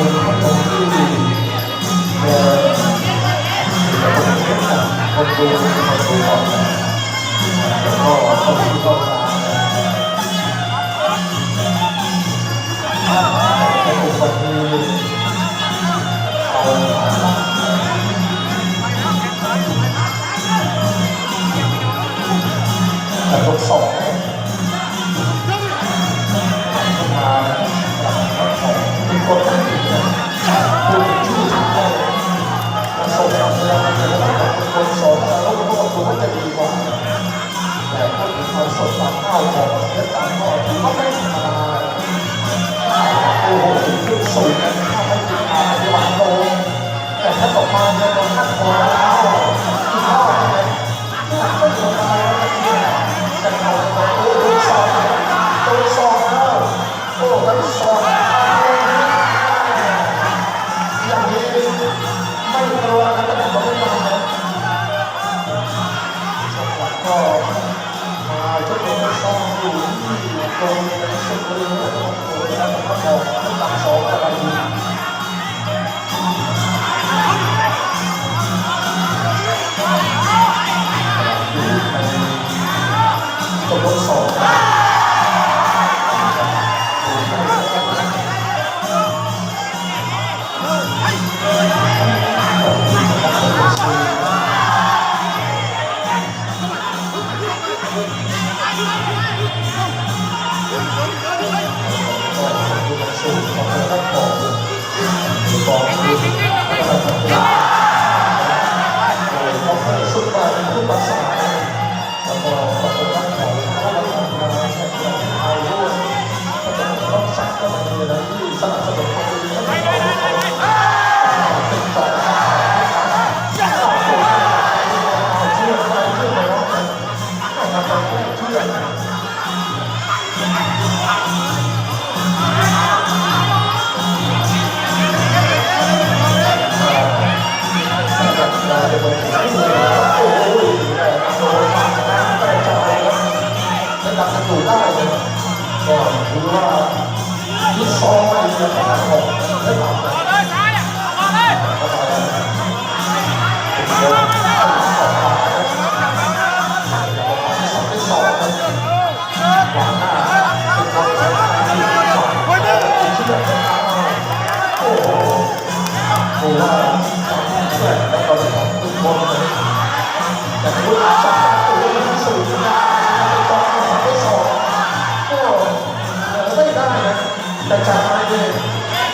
คุณ ความสดความข้าวของเรื่องต่างก็ถือเขาไม่ธรรมดาโอ้โหขึ้นสูงนะ สองก็คือสูรของท่านของบอกคือพัฒนาสังคมโดยเขาเคยสุดมาเป็นผู้ภาษาแล้วก็ ก็ถือว่าที่ซองไม่ดีนะครับ แต่จากนั้นเนี่ย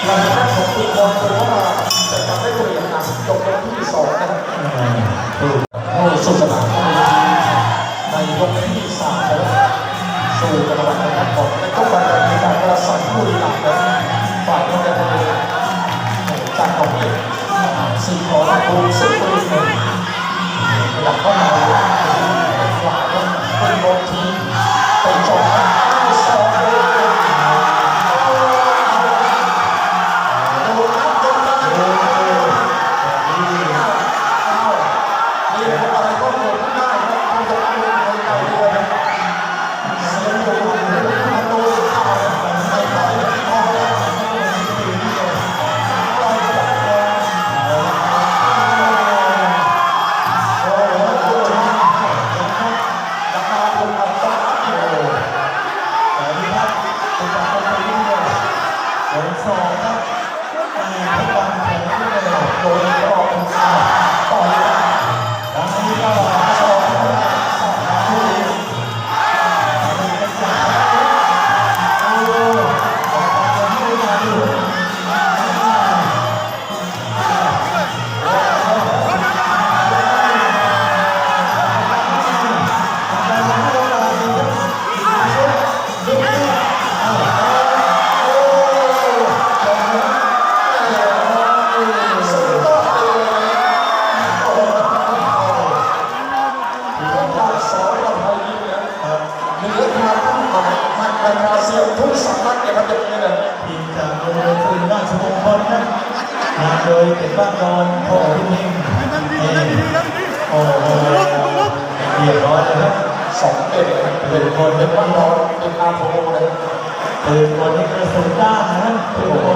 เราจะได้ของทุกคนเพราะว่าจะทำให้ตัวเองหนักจบเป็นที่สองนะครับโอ้สุดสนานในยกที่สามแล้วสู่กระวันนะครับผมในทุกวันในการกระสันบุรีรัมย์นะฝ่ายน้องแดงคนนี้จากของเอกสี่ขอรับภูมิสุดบุรีรัมย์อยากเข้ามา ทุกสัมพันธ์เนี่ยครับทีมจากโรงเรียนสุรินทร์ราชมงคลนะนำโดยเป็นบ้านนอนพ่อคุณเฮงนี่โอ้โหเรียบร้อยเลยครับสองเด็กเป็นคนเป็นว่านนอนเป็นอาโพเลยเป็นคนที่กระสุนด้านนะทุกคนวันนี้